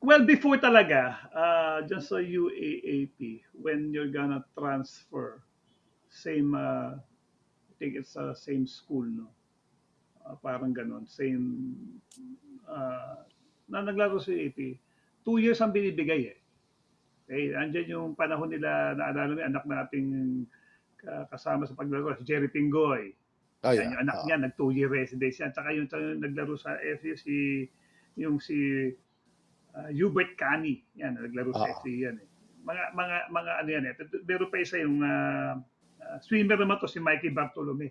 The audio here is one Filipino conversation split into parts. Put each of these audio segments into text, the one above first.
Well, before talaga, uh, just sa UAAP, when you're gonna transfer, same, uh, I think it's uh, same school, no? Uh, parang ganon, same, uh, na naglaro sa UAAP, two years ang binibigay eh. Okay, andyan yung panahon nila, naalala mo, anak nating uh, kasama sa paglaro, si Jerry Pingoy. Oh, Yan, yeah. yung anak Oo. niya, nag two year residence yan. Tsaka yung, yung naglaro sa FU, si, yung si uh, Hubert Cani. Yan, naglaro sa. FU yan eh. Mga, mga, mga ano yan eh. Pero pa isa yung uh, uh, swimmer naman to si Mikey Bartolome.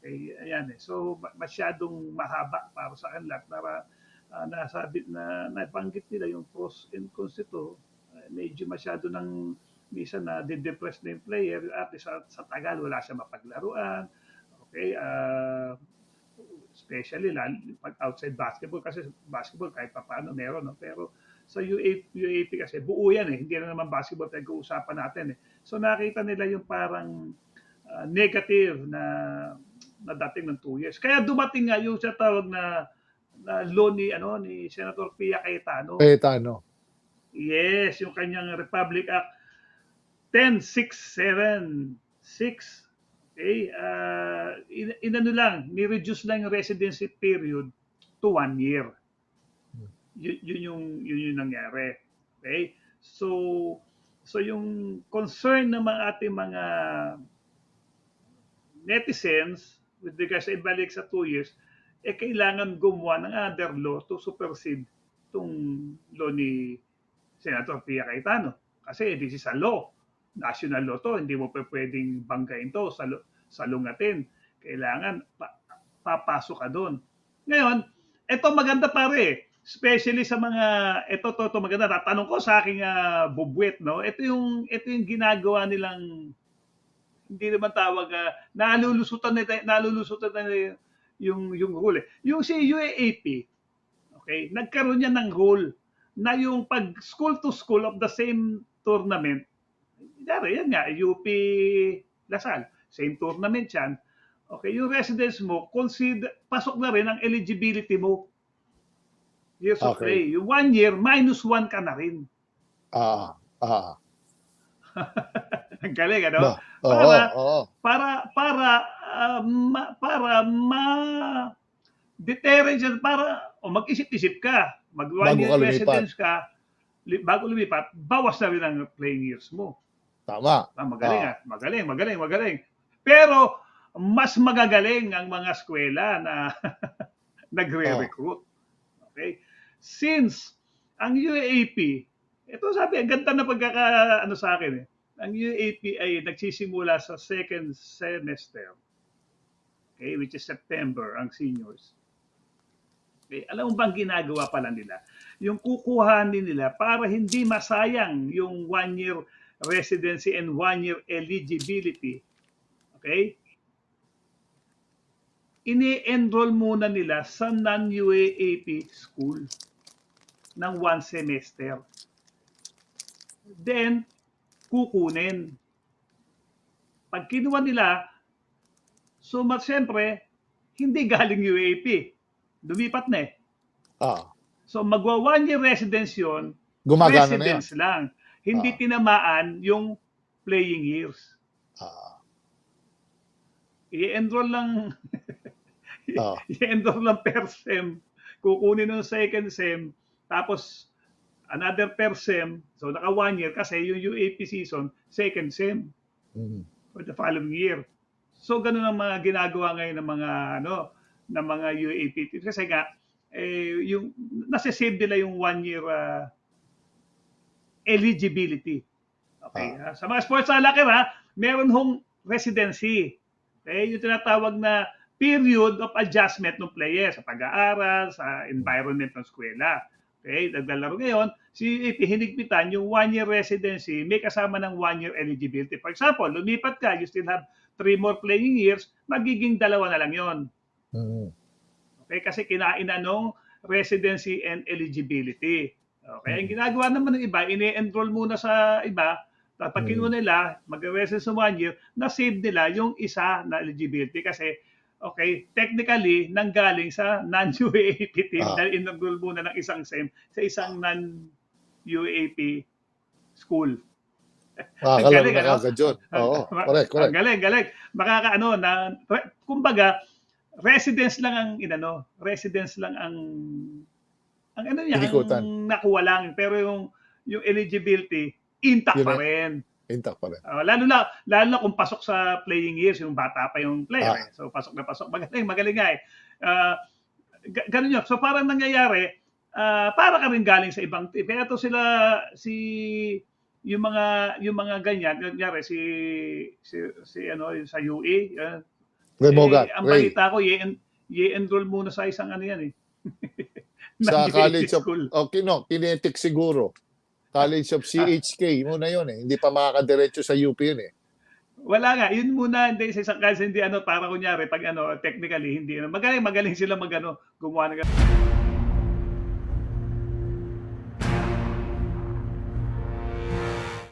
Okay, ayan eh. So, ma- masyadong mahaba para sa kanila. Para uh, nasabi na nabanggit nila yung pros and cons nito. Uh, medyo masyado ng minsan na de-depress na yung player at sa, sa tagal wala siya mapaglaruan Okay, uh, especially lalo pag outside basketball kasi basketball kahit pa paano meron no pero sa UAP, UAP kasi buo yan eh hindi na naman basketball tayo usapan natin eh so nakita nila yung parang uh, negative na na dating ng 2 years kaya dumating nga yung sa tawag na na law ni ano ni Senator Pia Cayetano Cayetano. Yes, yung kanyang Republic Act 10676. Okay, uh, in, inano lang, ni-reduce lang yung residency period to one year. Yun, yun yung yun yung nangyari. Okay? So so yung concern ng mga ating mga netizens with regards sa ibalik sa two years, eh kailangan gumawa ng other law to supersede itong law ni Senator Pia Cayetano. Kasi this is a law. National law to. Hindi mo pa pwedeng banggain to, sal- salungatin. Kailangan pa- papasok ka doon. Ngayon, ito maganda pare. Especially sa mga, ito, to, to maganda. Tatanong ko sa aking uh, bubwet, no? Ito yung, ito yung ginagawa nilang, hindi naman tawag, uh, nalulusutan nila, nalulusutan nila yung, yung rule. Yung si UAAP, okay, nagkaroon niya ng rule na yung pag school to school of the same tournament, Dari, yan nga, UP Lasal, same tournament yan. Okay, yung residence mo, consider, pasok na rin ang eligibility mo. Years of Okay. play. Yung one year, minus one ka na rin. Ah, ah. Ang galing, ano? Ba, oo, Para- oo. para para ah, ma, para ma deterrent siya para o mag-isip-isip ka, mag one Bago year ka residence ka, li, bago lumipat, bawas na rin ang playing years mo. Tama. Ah, magaling Ah. ah. Magaling, magaling, magaling. Pero mas magagaling ang mga eskwela na nagre-recruit. Okay? Since ang UAP, ito sabi, ang ganda na pagkaka ano sa akin eh. Ang UAP ay nagsisimula sa second semester. Okay, which is September ang seniors. Okay, alam mo bang ginagawa pala nila? Yung kukuhanin nila para hindi masayang yung one year residency and one year eligibility. Okay? Ini-enroll muna nila sa non-UAAP school ng one semester. Then, kukunin. Pag kinuha nila, so mas siyempre, hindi galing UAP. Lumipat na eh. Ah, So magwa one year residence yun, gumagana na yan. residence lang. Hindi Ah. tinamaan yung playing years. Ah, I-enroll lang, ah, i-enroll lang per sem. Kukunin ng second sem, tapos another per sem. So naka one year kasi yung UAP season, second sem mm. for the following year. So ganun ang mga ginagawa ngayon ng mga ano ng mga UAP kasi nga eh, yung nasa-save nila yung one year ah, eligibility. Okay. ah. Sa mga sports alaker ha, meron hong residency. Okay, yung tinatawag na period of adjustment ng player sa pag-aaral, sa environment ng eskwela. Okay, naglalaro ngayon, si AP hinigpitan yung one-year residency, may kasama ng one-year eligibility. For example, lumipat ka, you still have three more playing years, magiging dalawa na lang yon. Mm. Okay, kasi kinain na nung residency and eligibility. Okay, ang ginagawa naman ng iba, ini-enroll muna sa iba, tapos Mm. kinuha nila, mag-residence sa one year, na-save nila yung isa na eligibility kasi okay, technically, nanggaling sa non-UAAP team Ah. dahil in-enroll muna ng isang SEM sa isang non UAP school. Makakalaro galing, na ano? Oo, correct, Ang correct. galing, galing. Makakaano na re- kumbaga residence lang ang inano, residence lang ang ang ano niya, Inikutan. ang nakuha lang pero yung yung eligibility intact Yun pa eh. rin. Intact pa rin. Ah, lalo na lalo na kung pasok sa playing years yung bata pa yung player. Ah. eh. So pasok na pasok. Magaling, magaling nga eh. Ga- ganun yun. So parang nangyayari, ah, para ka rin galing sa ibang team. Kaya to sila si yung mga yung mga ganyan, nangyari si si, si ano yung sa UE, ah, Remoga, eh, ang Ray. balita ko, i-enroll muna sa isang ano yan eh. Sa College of, school. okay no, kinetic siguro. College of CHK muna yun eh. Hindi pa makakadiretso sa UP yun eh. Wala nga, yun muna hindi sa isang kasi hindi ano para kunyari pag ano technically hindi ano magaling magaling sila magano gumawa ng